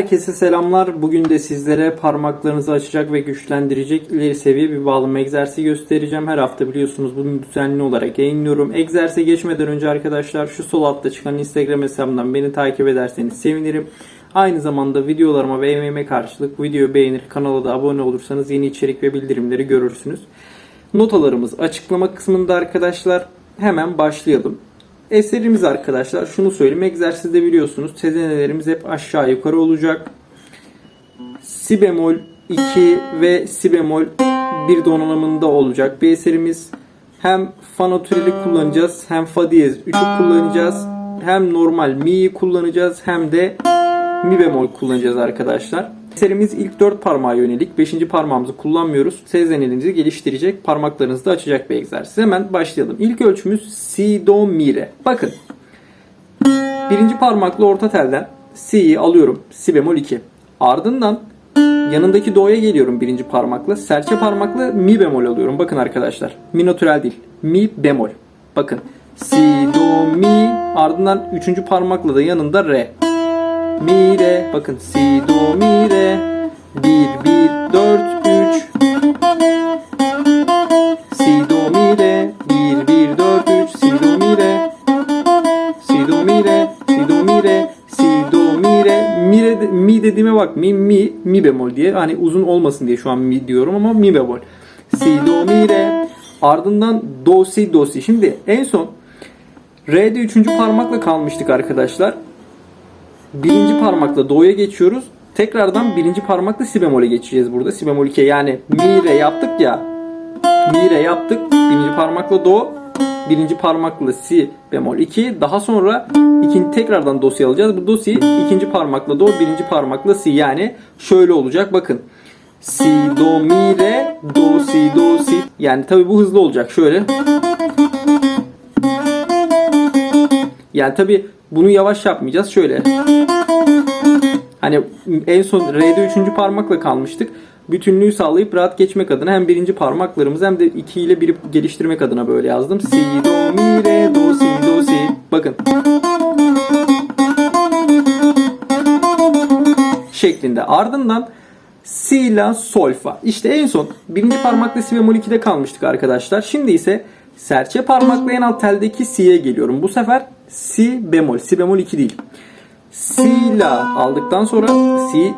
Herkese selamlar. Bugün de sizlere parmaklarınızı açacak ve güçlendirecek ileri seviye bir bağlama egzersizi göstereceğim. Her hafta biliyorsunuz bunu düzenli olarak yayınlıyorum. Egzersize geçmeden önce arkadaşlar şu sol altta çıkan Instagram hesabımdan beni takip ederseniz sevinirim. Aynı zamanda videolarıma ve emeğime karşılık videoyu beğenir, kanala da abone olursanız yeni içerik ve bildirimleri görürsünüz. Notalarımız açıklama kısmında arkadaşlar. Hemen başlayalım. Eserimiz arkadaşlar şunu söyleyeyim. Egzersizde biliyorsunuz sezenelerimiz hep aşağı yukarı olacak. Si bemol 2 ve si bemol 1 donanımında olacak bir eserimiz. Hem fa natüreli kullanacağız hem fa diyez 3'ü kullanacağız. Hem normal mi'yi kullanacağız hem de mi bemol kullanacağız arkadaşlar. Eserimiz ilk 4 parmağa yönelik. 5. parmağımızı kullanmıyoruz. Sezenelinizi geliştirecek, parmaklarınızı da açacak bir egzersiz. Hemen başlayalım. İlk ölçümüz si, do, mi, re. Bakın. Birinci parmakla orta telden si'yi alıyorum. Si bemol 2. Ardından yanındaki do'ya geliyorum birinci parmakla. Serçe parmakla mi bemol alıyorum. Bakın arkadaşlar. Mi natürel değil. Mi bemol. Bakın. Si, do, mi. Ardından üçüncü parmakla da yanında re mi re bakın si do mi re 1 1 4 3 si do mi re 1 1 4 3 si do mi re si do mi re si do mi re si do mi re mi re mi dediğime bak. Mi mi mi bemol diye. Hani uzun olmasın diye şu an mi diyorum ama mi bemol. Si do mi re ardından do si do si. Şimdi en son Re'de üçüncü parmakla kalmıştık arkadaşlar birinci parmakla do'ya geçiyoruz. Tekrardan birinci parmakla si bemol'e geçeceğiz burada. Si bemol 2 yani mi re yaptık ya. Mi re yaptık. Birinci parmakla do. Birinci parmakla si bemol 2. Daha sonra ikinci tekrardan do si alacağız. Bu do si ikinci parmakla do. Birinci parmakla si. Yani şöyle olacak. Bakın. Si do mi re do si do si. Yani tabi bu hızlı olacak. Şöyle. Yani tabi bunu yavaş yapmayacağız. Şöyle. Hani en son R'de üçüncü parmakla kalmıştık. Bütünlüğü sağlayıp rahat geçmek adına hem birinci parmaklarımızı hem de iki ile biri geliştirmek adına böyle yazdım. Si, do, mi, re, do, si, do, si. Bakın. Şeklinde. Ardından si ile sol fa. İşte en son birinci parmakla si bemol 2'de kalmıştık arkadaşlar. Şimdi ise serçe parmakla en alt teldeki si'ye geliyorum. Bu sefer si bemol. Si bemol 2 değil. Si la aldıktan sonra si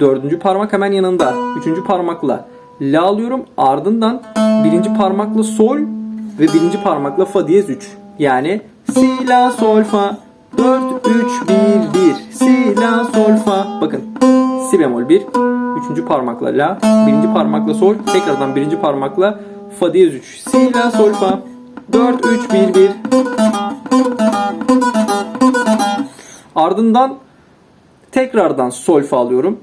dördüncü parmak hemen yanında. Üçüncü parmakla la alıyorum. Ardından birinci parmakla sol ve birinci parmakla fa diyez 3. Yani si la sol fa 4 3 1 1 si la sol fa. Bakın si bemol 1 üçüncü parmakla la birinci parmakla sol tekrardan birinci parmakla fa diyez 3 si la sol fa 4 3 1 1 Ardından tekrardan sol fa alıyorum.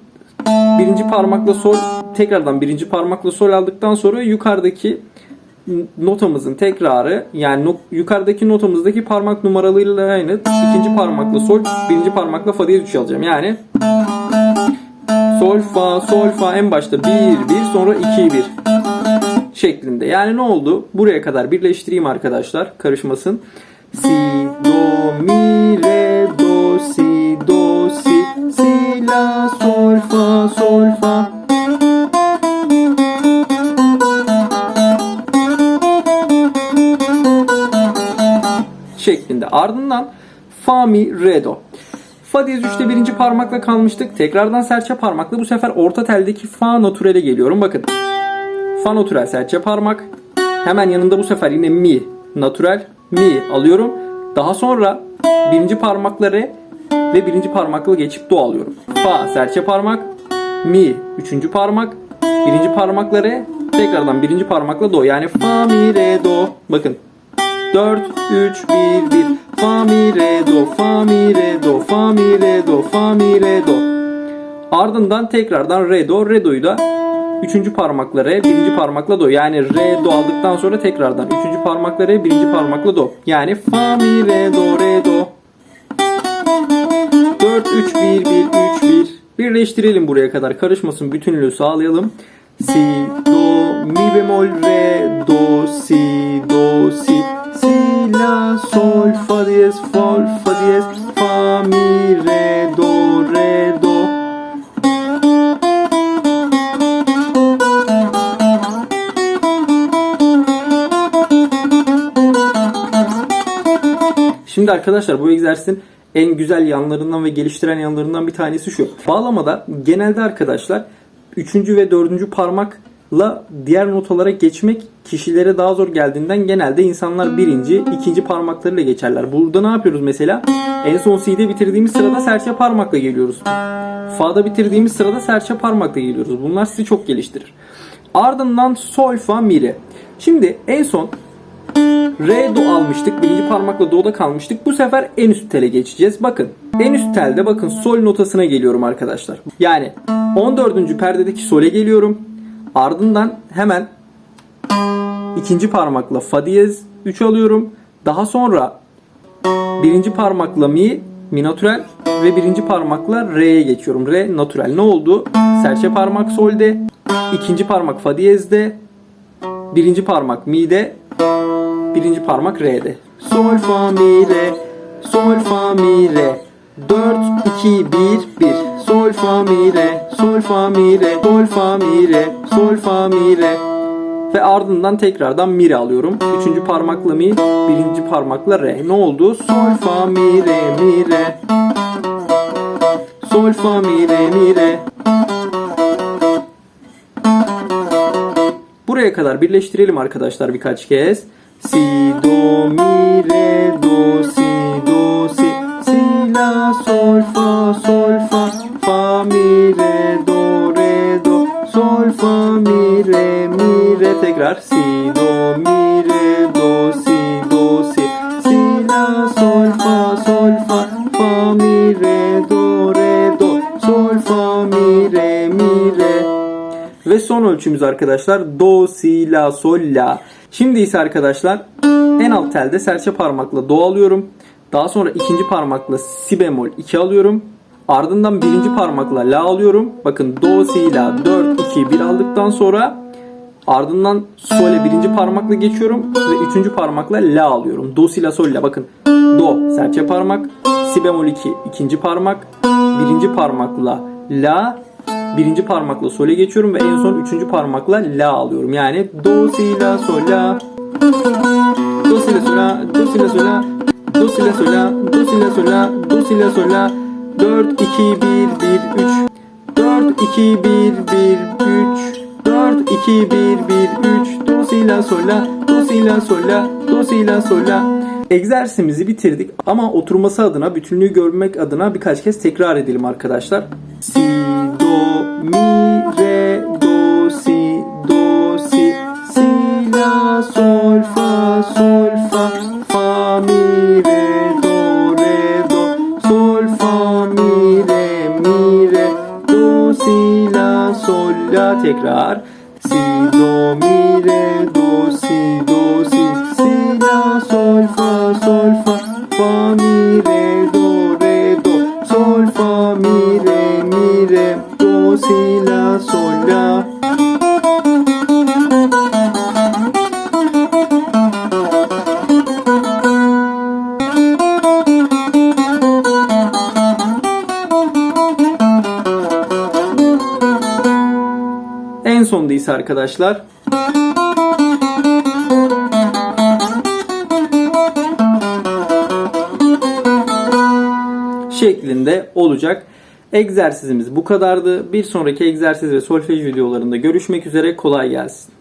Birinci parmakla sol, tekrardan birinci parmakla sol aldıktan sonra yukarıdaki notamızın tekrarı yani no, yukarıdaki notamızdaki parmak numaralarıyla aynı. İkinci parmakla sol, birinci parmakla fa diye 3 alacağım. Yani sol fa sol fa en başta 1 1 sonra 2 1 şeklinde. Yani ne oldu? Buraya kadar birleştireyim arkadaşlar. Karışmasın. Si, do, mi, re, do, si, do, si, si, la, sol, fa, sol, fa. Şeklinde. Ardından fa, mi, re, do. Fa diyez 3'te birinci parmakla kalmıştık. Tekrardan serçe parmakla bu sefer orta teldeki fa natürele geliyorum. Bakın. Fa natürel serçe parmak. Hemen yanında bu sefer yine mi natürel mi alıyorum. Daha sonra birinci parmakla re ve birinci parmakla geçip do alıyorum. Fa serçe parmak, mi üçüncü parmak, birinci parmakla re, tekrardan birinci parmakla do. Yani fa mi re do. Bakın 4 3 1 1 fa mi re do fa mi re do fa mi re do fa mi re do. Ardından tekrardan re do re do'yu da Üçüncü parmakla re, birinci parmakla do. Yani re, do aldıktan sonra tekrardan üçüncü parmakla re, birinci parmakla do. Yani fa, mi, re, do, re, do. 4, 3, 1, 1, 3, 1. Birleştirelim buraya kadar. Karışmasın. Bütünlüğü sağlayalım. Si, do, mi bemol, re, do, si, do, si. Si, la, sol, fa diyez, sol, fa diyez, fa, mi, re, Şimdi arkadaşlar bu egzersizin en güzel yanlarından ve geliştiren yanlarından bir tanesi şu. Bağlamada genelde arkadaşlar 3. ve 4. parmakla diğer notalara geçmek kişilere daha zor geldiğinden genelde insanlar birinci, ikinci parmaklarıyla geçerler. Burada ne yapıyoruz mesela? En son C'de bitirdiğimiz sırada serçe parmakla geliyoruz. Fa'da bitirdiğimiz sırada serçe parmakla geliyoruz. Bunlar sizi çok geliştirir. Ardından sol, fa, mi, re. Şimdi en son Re do almıştık. Birinci parmakla do'da kalmıştık. Bu sefer en üst tele geçeceğiz. Bakın en üst telde bakın sol notasına geliyorum arkadaşlar. Yani 14. perdedeki sole geliyorum. Ardından hemen ikinci parmakla fa diyez 3 alıyorum. Daha sonra birinci parmakla mi, mi natürel ve birinci parmakla re'ye geçiyorum. Re natürel. Ne oldu? Serçe parmak solde, ikinci parmak fa diyezde, birinci parmak mi'de, birinci parmak re'de. Sol fa mi re, sol fa mi re. 4 2 1 1 sol fa mi re, sol fa mi re, sol fa mi re, sol fa mi re. Ve ardından tekrardan mi alıyorum. Üçüncü parmakla mi, birinci parmakla re. Ne oldu? Sol fa mi re mi re. Sol fa mi re mi re. Buraya kadar birleştirelim arkadaşlar birkaç kez. Si, do, mi, re, do, si, do, si. Si, la, sol, fa, sol, fa. Fa, mi, re, do, re, do. Sol, fa, mi, re, mi, re. Tekrar. Si, do, mi, re, do, si, do, si. Si, la, sol, fa, sol, fa. Fa, mi, re, do, re, do. Sol, fa, mi, re, mi. Ve son ölçümüz arkadaşlar do, si, la, sol, la. Şimdi ise arkadaşlar en alt telde serçe parmakla do alıyorum. Daha sonra ikinci parmakla si bemol 2 alıyorum. Ardından birinci parmakla la alıyorum. Bakın do, si, la 4, 2, 1 aldıktan sonra ardından sole birinci parmakla geçiyorum ve üçüncü parmakla la alıyorum. Do, si, la, sol, la. Bakın do serçe parmak, si bemol 2 ikinci parmak, birinci parmakla la, birinci parmakla sole geçiyorum ve en son üçüncü parmakla la alıyorum. Yani do, si, la, sol, la. Do, si, la, sol, la, do, si, la, sol, la, do, si, la, sol, la, do, si, la, sol, la, do, si, la, sol, la. 4, 2, 1, 1, 3. 4, 2, 1, 1, 3. 4, 2, 1, 1, 3. Do, si, la, sol, la, do, si, la, sol, la, do, si, la, sol, la. Egzersizimizi bitirdik ama oturması adına, bütünlüğü görmek adına birkaç kez tekrar edelim arkadaşlar. Si, do, mi, re, do, si, do, si, si, la, sol, fa, sol, fa, fa, mi, re, do, re, do, sol, fa, mi, re, mi, re, do, si, la, sol, la, tekrar. Si, do, mi, re, do, si, do, si, si, la, sol, fa, sol, fa, fa, mi, re, si, la, sol, la. En sonda ise arkadaşlar şeklinde olacak. Egzersizimiz bu kadardı. Bir sonraki egzersiz ve solfej videolarında görüşmek üzere. Kolay gelsin.